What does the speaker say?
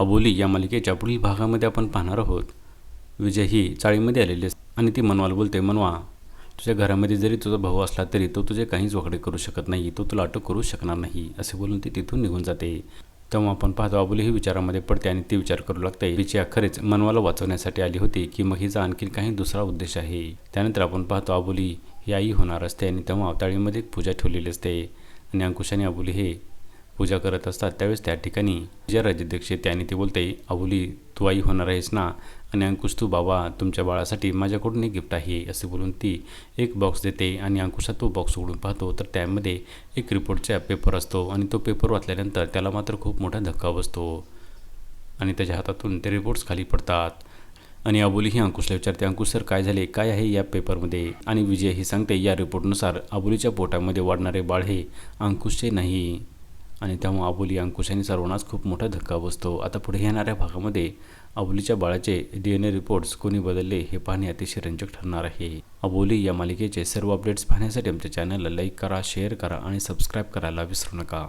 अबोली या मालिकेच्या पुढील भागामध्ये आपण पाहणार आहोत. विजय ही चाळीमध्ये आलेली असते आणि ती मनवाला बोलते मनवा तुझ्या घरामध्ये जरी तुझा भाऊ असला तरी तो तुझे काहीच वाकडे करू शकत नाही तो तुला अटक करू शकणार नाही असे बोलून ती तिथून निघून जाते. तेव्हा आपण पाहतो अबोली ही विचारामध्ये पडते आणि ती विचार करू लागते. विजया खरेच मनवाला वाचवण्यासाठी आली होती की मग हिचा आणखी काही दुसरा उद्देश आहे. त्यानंतर आपण पाहतो अबोली ही आई होणार असते आणि तेव्हा अवताळीमध्ये एक पूजा ठेवलेली असते. आणि अंकुश आणि अबोली हे पूजा करत असतात. त्यावेळेस त्या ठिकाणी जे राज्याध्यक्ष त्याने ते बोलते अबोली तू आई होणार आहेस ना? आणि अंकुश तू बाबा तुमच्या बाळासाठी माझ्याकडून एक गिफ्ट आहे असे बोलून ती एक बॉक्स देते आणि अंकुशात तो बॉक्स उघडून पाहतो. तर त्यामध्ये एक रिपोर्टचा पेपर असतो आणि तो पेपर वाचल्यानंतर त्याला मात्र खूप मोठा धक्का बसतो. आणि त्याच्या हातातून ते रिपोर्ट्स खाली पडतात. आणि अबोली ही अंकुशला विचारते अंकुश सर काय झाले? काय आहे या पेपरमध्ये आणि विजय ही सांगते या रिपोर्टनुसार अबोलीच्या पोटामध्ये वाढणारे बाळ हे अंकुशचे नाही. आणि त्यामुळे अबोली अंकुशाने सर्वांनाच खूप मोठा धक्का बसतो. आता पुढे येणाऱ्या भागामध्ये अबोलीच्या बाळाचे डी एन ए रिपोर्ट्स कोणी बदलले हे पाहणे अतिशय रंजक ठरणार आहे. अबोली या मालिकेचे सर्व अपडेट्स पाहण्यासाठी आमच्या चॅनलला लाईक करा शेअर करा आणि सबस्क्राईब करायला विसरू नका.